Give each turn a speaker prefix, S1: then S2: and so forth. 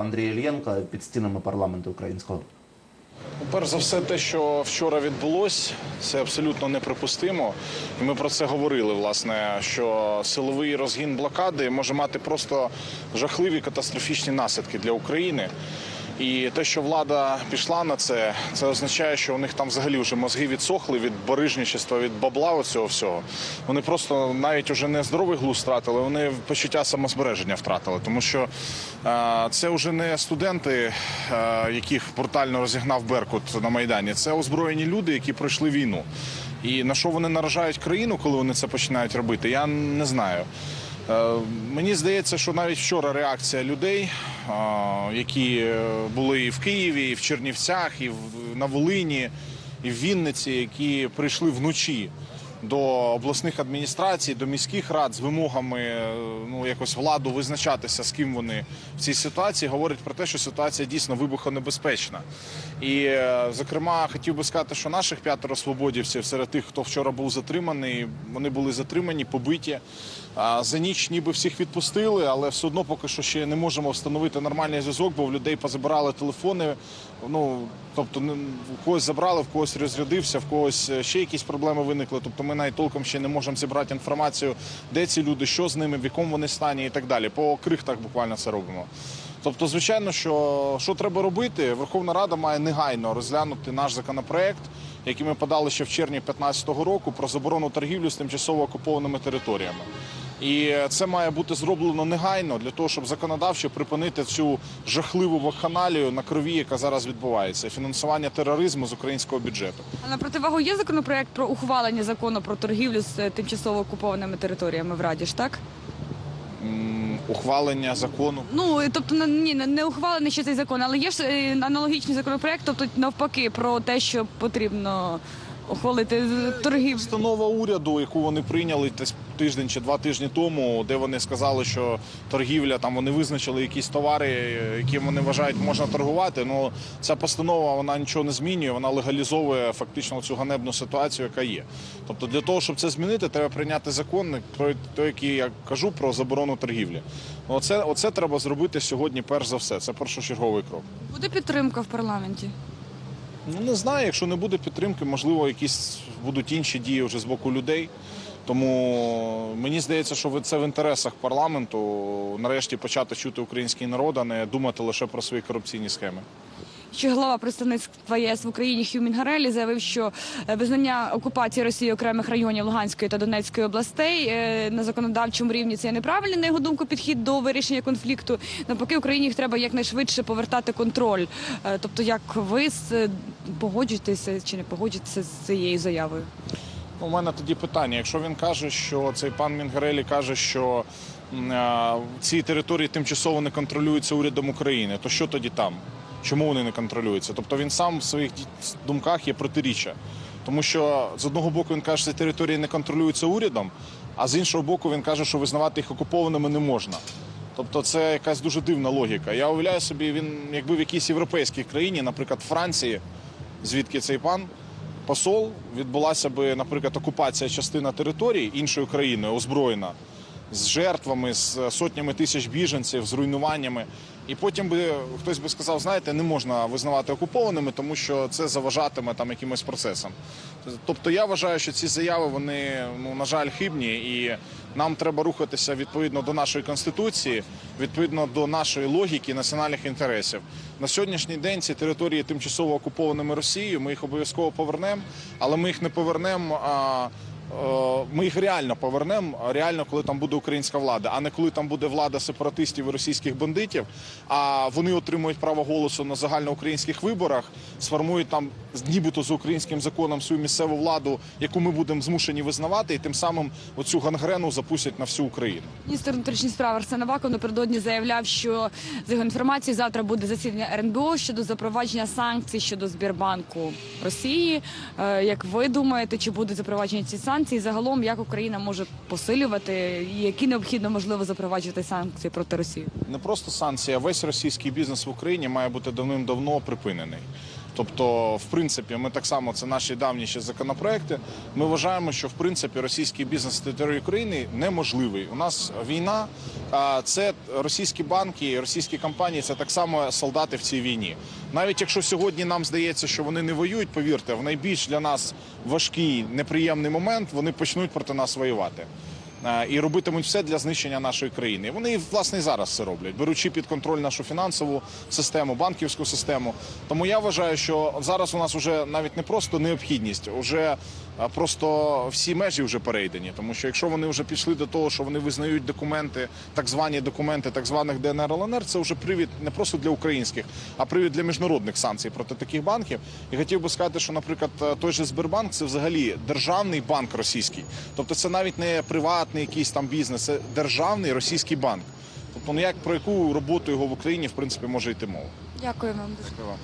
S1: Андрія Ільєнка під стінами парламенту українського?
S2: Ну, Перш за все, те, що вчора відбулось, це абсолютно неприпустимо. І ми про це говорили, власне, що силовий розгін блокади може мати просто жахливі катастрофічні наслідки для України. І те, що влада пішла на це, це означає, що у них там взагалі вже мозги відсохли від барижничества, від бабла оцього всього. Вони просто навіть уже не здоровий глузд втратили, вони почуття самозбереження втратили. Тому що е, це вже не студенти, е, яких брутально розігнав Беркут на Майдані. Це озброєні люди, які пройшли війну. І на що вони наражають країну, коли вони це починають робити, я не знаю. Е, Мені здається, що навіть вчора реакція людей, е, які е, були і в Києві, і в Чернівцях, і на Волині, і в Вінниці, які прийшли вночі до обласних адміністрацій, до міських рад з вимогами е, ну якось владу визначатися, з ким вони в цій ситуації, говорять про те, що ситуація дійсно вибухонебезпечна. І, е, зокрема, хотів би сказати, що наших п'ятеро свободівців серед тих, хто вчора був затриманий, вони були затримані, побиті. За ніч ніби всіх відпустили, але все одно поки що ще не можемо встановити нормальний зв'язок, бо в людей позабирали телефони. Ну тобто, в когось забрали, в когось розрядився, в когось е, ще якісь проблеми виникли. Тобто, ми навіть толком ще не можемо зібрати інформацію, де ці люди, що з ними, в якому вони стані і так далі. По крихтах буквально це робимо. Тобто, звичайно, що, що треба робити, Верховна Рада має негайно розглянути наш законопроект, який ми подали ще в червні 2015 року про заборону торгівлі з тимчасово окупованими територіями. І це має бути зроблено негайно для того, щоб законодавчо припинити цю жахливу вакханалію на крові, яка зараз відбувається, фінансування тероризму з українського бюджету.
S3: А на противагу є законопроект про ухвалення закону про торгівлю з е, тимчасово окупованими територіями в Раді ж, так?
S2: Ухвалення закону.
S3: Ну тобто ні, не- ухвалений ще цей закон, але є ж е, аналогічний законопроект, тобто навпаки про те, що потрібно ухвалити торгівлю.
S2: Постанова уряду, яку вони прийняли десь тиждень чи два тижні тому, де вони сказали, що торгівля там вони визначили якісь товари, які вони вважають можна торгувати. Ну ця постанова вона нічого не змінює, вона легалізовує фактично цю ганебну ситуацію, яка є. Тобто, для того, щоб це змінити, треба прийняти закон, про той, який я кажу про заборону торгівлі. Оце, оце треба зробити сьогодні. Перш за все. Це першочерговий крок.
S3: Буде підтримка в парламенті.
S2: Ну не знаю, якщо не буде підтримки, можливо, якісь будуть інші дії вже з боку людей. Тому мені здається, що це в інтересах парламенту нарешті почати чути український народ, а не думати лише про свої корупційні схеми.
S3: Ще глава представництва ЄС в Україні Хью Мінгарелі заявив, що е, визнання окупації Росії окремих районів Луганської та Донецької областей е, на законодавчому рівні це неправильний, на його думку, підхід до вирішення конфлікту. Навпаки, Україні їх треба якнайшвидше повертати контроль. Е, Тобто, як ви погоджуєтеся чи не погоджуєтеся з цією заявою?
S2: У мене тоді питання: якщо він каже, що цей пан Мінгарелі каже, що м, ці території тимчасово не контролюються урядом України, то що тоді там? Чому вони не контролюються? Тобто він сам в своїх думках є протиріччя. Тому що з одного боку він каже, що ці території не контролюються урядом, а з іншого боку, він каже, що визнавати їх окупованими не можна. Тобто це якась дуже дивна логіка. Я уявляю собі, він якби в якійсь європейській країні, наприклад, Франції, звідки цей пан, посол, відбулася би, наприклад, окупація частина території іншою країною, озброєна, з жертвами, з сотнями тисяч біженців, з руйнуваннями. І потім би хтось би сказав, знаєте, не можна визнавати окупованими, тому що це заважатиме там якимось процесам. Тобто я вважаю, що ці заяви вони ну на жаль хибні, і нам треба рухатися відповідно до нашої конституції, відповідно до нашої логіки національних інтересів. На сьогоднішній день ці території тимчасово окупованими Росією. Ми їх обов'язково повернемо, але ми їх не повернемо. Е, ми їх реально повернемо, реально, коли там буде українська влада, а не коли там буде влада сепаратистів і російських бандитів. А вони отримують право голосу на загальноукраїнських виборах, сформують там нібито з українським законом свою місцеву владу, яку ми будемо змушені визнавати, і тим самим оцю гангрену запустять на всю Україну.
S3: Міністр внутрішніх справ Арсен Аваков напередодні заявляв, що з його інформацією завтра буде засідання РНБО щодо запровадження санкцій щодо Збірбанку Росії. Е, Як ви думаєте, чи будуть запроваджені ці санкції? Загалом, як Україна може посилювати, і які необхідно можливо запроваджувати санкції проти Росії?
S2: не просто санкції, а весь російський бізнес в Україні має бути давним-давно припинений. Тобто, в принципі, ми так само це наші давні ще законопроекти. Ми вважаємо, що в принципі російський бізнес на території України неможливий. У нас війна, це російські банки, російські компанії це так само солдати в цій війні. Навіть якщо сьогодні нам здається, що вони не воюють, повірте, в найбільш для нас важкий неприємний момент вони почнуть проти нас воювати. Е, і робитимуть все для знищення нашої країни. Вони власне і зараз це роблять, беручи під контроль нашу фінансову систему, банківську систему. Тому я вважаю, що зараз у нас вже навіть не просто необхідність, вже е, просто всі межі вже перейдені. Тому що якщо вони вже пішли до того, що вони визнають документи, так звані документи, так званих ДНР ЛНР, це вже привід не просто для українських, а привід для міжнародних санкцій проти таких банків. І хотів би сказати, що, наприклад, е, той же Сбербанк це взагалі державний банк російський, тобто це навіть не приватний якийсь там бізнес, це державний російський банк. Тобто, ну як про яку роботу його в Україні в принципі може йти мова?
S3: Дякую вам дуже.
S2: Дякую вам.